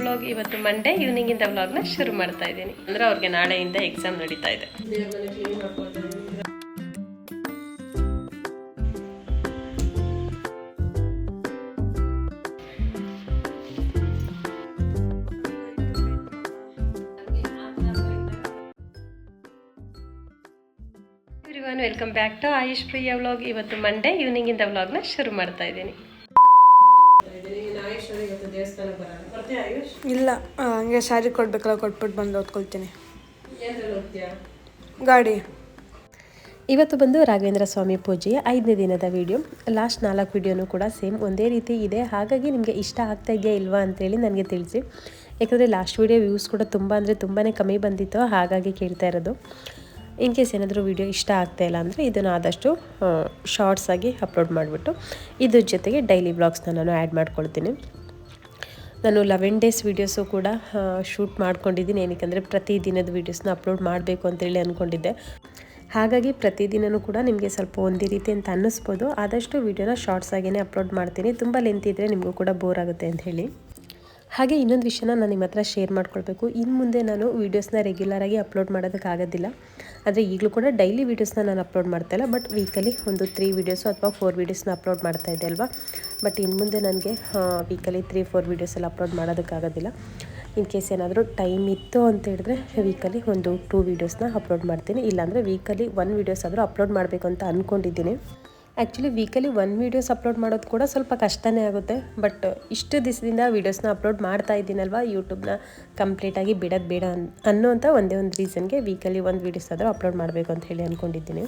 Vlog ಇವತ್ತು Monday ಈವ್ನಿಂಗಿಂದ ವ್ಲಾಗ್ನ ಶುರು ಮಾಡ್ತಾ ಇದ್ದೀನಿ. ಅಂದ್ರೆ ಅವ್ರಿಗೆ ನಾಳೆಯಿಂದ ಎಕ್ಸಾಮ್ ನಡೀತಾ ಇದೆ. Welcome back to Ayush Priya vlog ಇವತ್ತು ಮಂಡೇ ಈವ್ನಿಂಗಿಂದ ವ್ಲಾಗ್ನ ಶುರು ಮಾಡ್ತಾ ಇದ್ದೀನಿ. ಇಲ್ಲ ಹಂಗೆ ಸ್ಯಾರಿ ಕೊಡ್ಬೇಕಲ್ಲ ಕೊಟ್ಬಿಟ್ಟು ಬಂದು ಓದ್ಕೊಳ್ತೀನಿ ಗಾಡಿ. ಇವತ್ತು ಬಂದು ರಾಘವೇಂದ್ರ ಸ್ವಾಮಿ ಪೂಜೆಯ ಐದನೇ ದಿನದ ವಿಡಿಯೋ ಲಾಸ್ಟ್ ನಾಲ್ಕು ವಿಡಿಯೋನೂ ಕೂಡ ಸೇಮ್ ಒಂದೇ ರೀತಿ ಇದೆ. ಹಾಗಾಗಿ ನಿಮಗೆ ಇಷ್ಟ ಆಗ್ತಾ ಇದೆಯಾ ಇಲ್ವಾ ಅಂತೇಳಿ ನನಗೆ ತಿಳಿಸಿ. ಯಾಕಂದರೆ ಲಾಸ್ಟ್ ವಿಡಿಯೋ ವ್ಯೂಸ್ ಕೂಡ ತುಂಬ ಅಂದರೆ ತುಂಬಾ ಕಮ್ಮಿ ಬಂದಿತ್ತು. ಹಾಗಾಗಿ ಕೇಳ್ತಾ ಇರೋದು. ಇನ್ ಕೇಸ್ ಏನಾದರೂ ವಿಡಿಯೋ ಇಷ್ಟ ಆಗ್ತಾ ಇಲ್ಲ ಅಂದರೆ ಇದನ್ನು ಆದಷ್ಟು ಶಾರ್ಟ್ಸ್ ಆಗಿ ಅಪ್ಲೋಡ್ ಮಾಡಿಬಿಟ್ಟು ಇದ್ರ ಜೊತೆಗೆ ಡೈಲಿ ಬ್ಲಾಗ್ಸ್ನ ನಾನು ಆ್ಯಡ್ ಮಾಡ್ಕೊಳ್ತೀನಿ. ನಾನು ಲೆವೆನ್ ಡೇಸ್ ವೀಡಿಯೋಸು ಕೂಡ ಶೂಟ್ ಮಾಡ್ಕೊಂಡಿದ್ದೀನಿ. ಏನಕ್ಕೆ ಪ್ರತಿ ದಿನದ ವೀಡಿಯೋಸ್ನ ಅಪ್ಲೋಡ್ ಮಾಡಬೇಕು ಅಂತೇಳಿ ಅಂದ್ಕೊಂಡಿದ್ದೆ ಹಾಗಾಗಿ ಪ್ರತಿದಿನವೂ ಕೂಡ ನಿಮಗೆ ಸ್ವಲ್ಪ ಒಂದೇ ರೀತಿ ಅಂತ ಅನ್ನಿಸ್ಬೋದು. ಆದಷ್ಟು ವೀಡಿಯೋನ ಶಾರ್ಟ್ಸ್ ಆಗಿಯೇ ಅಪ್ಲೋಡ್ ಮಾಡ್ತೀನಿ. ತುಂಬ ಲೆಂತ್ ಇದ್ದರೆ ನಿಮಗೂ ಕೂಡ ಬೋರ್ ಆಗುತ್ತೆ ಅಂತ ಹೇಳಿ. ಹಾಗೆ ಇನ್ನೊಂದು ವಿಷಯನ ನಾನು ನಿಮ್ಮ ಹತ್ರ ಶೇರ್ ಮಾಡ್ಕೊಳ್ಬೇಕು. ಇನ್ನು ಮುಂದೆ ನಾನು ವೀಡಿಯೋಸ್ನ ರೆಗ್ಯುಲರಾಗಿ ಅಪ್ಲೋಡ್ ಮಾಡೋದಕ್ಕಾಗೋದಿಲ್ಲ ಆದರೆ ಈಗಲೂ ಕೂಡ ಡೈಲಿ ವೀಡಿಯೋಸ್ನ ನಾನು ಅಪ್ಲೋಡ್ ಮಾಡ್ತಾ ಇಲ್ಲ. ಬಟ್ ವೀಕಲಿ ಒಂದು ತ್ರೀ ವೀಡಿಯೋಸು ಅಥವಾ ಫೋರ್ ವೀಡಿಯೋಸ್ನ ಅಪ್ಲೋಡ್ ಮಾಡ್ತಾ ಇದ್ದೆ ಅಲ್ವಾ? ಬಟ್ ಇನ್ನು ಮುಂದೆ ನನಗೆ ವೀಕಲಿ ತ್ರೀ ಫೋರ್ ವೀಡಿಯೋಸ್ ಎಲ್ಲ ಅಪ್ಲೋಡ್ ಮಾಡೋದಕ್ಕಾಗೋದಿಲ್ಲ ಇನ್ ಕೇಸ್ ಏನಾದರೂ ಟೈಮ್ ಇತ್ತು ಅಂತ ಹೇಳಿದ್ರೆ ವೀಕಲಿ ಒಂದು ಟೂ ವೀಡಿಯೋಸ್ನ ಅಪ್ಲೋಡ್ ಮಾಡ್ತೀನಿ. ಇಲ್ಲಾಂದರೆ ವೀಕಲಿ ಒನ್ ವೀಡಿಯೋಸ್ ಆದರೂ ಅಪ್ಲೋಡ್ ಮಾಡಬೇಕು ಅಂತ ಅಂದ್ಕೊಂಡಿದ್ದೀನಿ actually weekly one videos upload ಮಾಡೋದು ಕೂಡ ಸ್ವಲ್ಪ ಕಷ್ಟನೇ ಆಗುತ್ತೆ. ಬಟ್ ಇಷ್ಟು ದಿವಸದಿಂದ ವೀಡಿಯೋಸ್ನ ಅಪ್ಲೋಡ್ ಮಾಡ್ತಾ ಇದ್ದೀನಲ್ವ ಯೂಟ್ಯೂಬ್ನ ಕಂಪ್ಲೀಟಾಗಿ ಬಿಡೋದು ಬೇಡ ಅನ್ನೋ ಅನ್ನೋಂಥ ಒಂದೇ ಒಂದು ರೀಸನ್ಗೆ ವೀಕಲಿ ಒಂದು ವೀಡಿಯೋಸ್ ಆದರೂ ಅಪ್ಲೋಡ್ ಮಾಡಬೇಕು ಅಂತ ಹೇಳಿ ಅಂದ್ಕೊಂಡಿದ್ದೀನಿ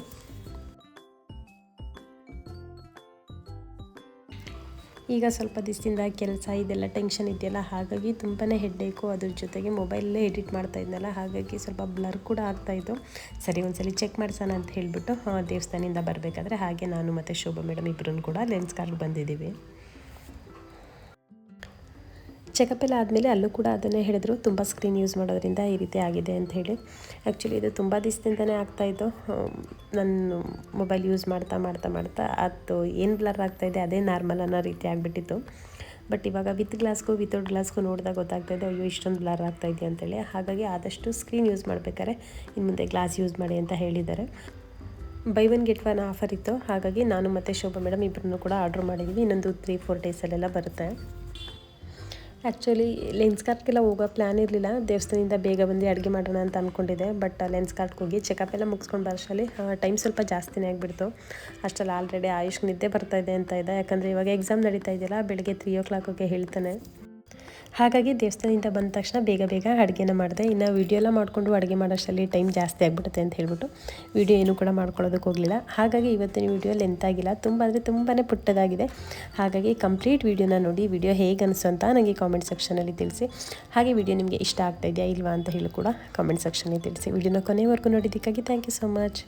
ಈಗ ಸ್ವಲ್ಪ ದಿವಸದಿಂದ ಕೆಲಸ ಇದೆಲ್ಲ ಟೆನ್ಷನ್ ಇದೆಯಲ್ಲ, ಹಾಗಾಗಿ ತುಂಬಾ ಹೆಡ್ಡೇಕು ಅದ್ರ ಜೊತೆಗೆ ಮೊಬೈಲಲ್ಲೇ ಎಡಿಟ್ ಮಾಡ್ತಾ ಇದ್ನಲ್ಲ, ಹಾಗಾಗಿ ಸ್ವಲ್ಪ ಬ್ಲರ್ ಕೂಡ ಆಗ್ತಾಯಿತ್ತು ಸರಿ, ಒಂದ್ಸಲಿ ಚೆಕ್ ಮಾಡ್ಸೋಣ ಅಂತ ಹೇಳಿಬಿಟ್ಟು ದೇವಸ್ಥಾನದಿಂದ ಬರಬೇಕಾದ್ರೆ ಹಾಗೆ ನಾನು ಮತ್ತು ಶೋಭಾ ಮೇಡಮ್ ಇಬ್ಬರೂ ಕೂಡ ಲೆನ್ಸ್ ಕಾರ್ಡ್ ಬಂದಿದ್ದೀವಿ. ಚೆಕಪ್ ಎಲ್ಲ ಆದಮೇಲೆ ಅಲ್ಲೂ ಕೂಡ ಅದನ್ನೇ ಹೇಳಿದ್ರು. ತುಂಬ ಸ್ಕ್ರೀನ್ ಯೂಸ್ ಮಾಡೋದ್ರಿಂದ ಈ ರೀತಿ ಆಗಿದೆ ಅಂತ ಹೇಳಿ. ಆ್ಯಕ್ಚುಲಿ ಇದು ತುಂಬ ದಿವಸದಿಂದನೇ ಆಗ್ತಾಯಿತ್ತು ನಾನು ಮೊಬೈಲ್ ಯೂಸ್ ಮಾಡ್ತಾ ಮಾಡ್ತಾ ಮಾಡ್ತಾ ಅದು ಏನು ಬ್ಲರ್ ಆಗ್ತಾಯಿದೆ ಅದೇ ನಾರ್ಮಲ್ ಅನ್ನೋ ರೀತಿ ಆಗಿಬಿಟ್ಟಿತ್ತು. ಬಟ್ ಇವಾಗ ವಿತ್ ಗ್ಲಾಸ್ಗೂ ವಿತೌಟ್ ಗ್ಲಾಸ್ಗೂ ನೋಡಿದಾಗ ಗೊತ್ತಾಗ್ತಾಯಿದೆ ಅಯ್ಯೋ ಇಷ್ಟೊಂದು ಬ್ಲರ್ ಆಗ್ತಾಯಿದೆ ಅಂತೇಳಿ ಹಾಗಾಗಿ ಆದಷ್ಟು ಸ್ಕ್ರೀನ್ ಯೂಸ್ ಮಾಡಬೇಕಾದ್ರೆ ಇನ್ನು ಮುಂದೆ ಗ್ಲಾಸ್ ಯೂಸ್ ಮಾಡಿ ಅಂತ ಹೇಳಿದ್ದಾರೆ. Buy one get one offer ಇತ್ತು. ಹಾಗಾಗಿ ನಾನು ಮತ್ತು ಶೋಭಾ ಮೇಡಮ್ ಇಬ್ಬರನ್ನು ಕೂಡ ಆರ್ಡ್ರ್ ಮಾಡಿದ್ವಿ. ಇನ್ನೊಂದು ತ್ರೀ ಫೋರ್ ಡೇಸಲ್ಲೆಲ್ಲ ಬರುತ್ತೆ. ಆ್ಯಕ್ಚುಲಿ ಲೆನ್ಸ್ ಕಾರ್ಟ್ಗೆಲ್ಲ ಹೋಗೋ ಪ್ಲ್ಯಾನ್ ಇರಲಿಲ್ಲ. ದೇವಸ್ಥಾನದಿಂದ ಬೇಗ ಬಂದು ಅಡುಗೆ ಮಾಡೋಣ ಅಂತ ಅಂದ್ಕೊಂಡಿದ್ದೆ ಬಟ್ ಲೆನ್ಸ್ ಕಾರ್ಟ್ಗೆ ಹೋಗಿ ಚೆಕಪ್ ಎಲ್ಲ ಮುಗಿಸ್ಕೊಂಡು ಬರೋಷ್ಟರಲ್ಲಿ ಟೈಮ್ ಸ್ವಲ್ಪ ಜಾಸ್ತಿನೇ ಆಗಿಬಿಡ್ತು. ಅಷ್ಟರಲ್ಲಿ ಆಲ್ರೆಡಿ ಆಯುಷ್ ನಿದ್ದೆ ಬರ್ತಾ ಇದೆ ಅಂತ ಇದೆ. ಯಾಕಂದರೆ ಇವಾಗ ಎಕ್ಸಾಮ್ ನಡೀತಾ ಇದೆಯಲ್ಲ, ಬೆಳಗ್ಗೆ ತ್ರೀ ಓ ಕ್ಲಾಕಿಗೆ ಹೇಳ್ತಾನೆ. ಹಾಗಾಗಿ ದೇವಸ್ಥಾನದಿಂದ ಬಂದ ತಕ್ಷಣ ಬೇಗ ಬೇಗ ಅಡುಗೆನ ಮಾಡಿದೆ. ಇನ್ನು ವೀಡಿಯೋ ಎಲ್ಲ ಮಾಡಿಕೊಂಡು ಅಡುಗೆ ಮಾಡೋಷ್ಟರಲ್ಲಿ ಟೈಮ್ ಜಾಸ್ತಿ ಆಗಿಬಿಡುತ್ತೆ ಅಂತ ಹೇಳ್ಬಿಟ್ಟು ವೀಡಿಯೋ ಏನೂ ಕೂಡ ಮಾಡ್ಕೊಳ್ಳೋದಕ್ಕೆ ಹೋಗಲಿಲ್ಲ. ಹಾಗಾಗಿ ಇವತ್ತಿನ ವಿಡಿಯೋ ಲೆಂತ್ ಆಗಿಲ್ಲ. ತುಂಬ ಅಂದರೆ ತುಂಬಾ ಪುಟ್ಟದಾಗಿದೆ. ಹಾಗಾಗಿ ಕಂಪ್ಲೀಟ್ ವೀಡಿಯೋನ ನೋಡಿ ವಿಡಿಯೋ ಹೇಗೆ ಅನಿಸು ಅಂತ ನನಗೆ ಕಾಮೆಂಟ್ ಸೆಕ್ಷನಲ್ಲಿ ತಿಳಿಸಿ. ಹಾಗೆ ವಿಡಿಯೋ ನಿಮಗೆ ಇಷ್ಟ ಆಗ್ತಾ ಇದೆಯಾ ಇಲ್ವಾ ಅಂತ ಹೇಳಿ ಕೂಡ ಕಾಮೆಂಟ್ ಸೆಕ್ಷನಲ್ಲಿ ತಿಳಿಸಿ. ವಿಡಿಯೋನ ಕೊನೆವರೆಗೂ ನೋಡಿದ್ದಕ್ಕಾಗಿ ಥ್ಯಾಂಕ್ ಯು ಸೊ ಮಚ್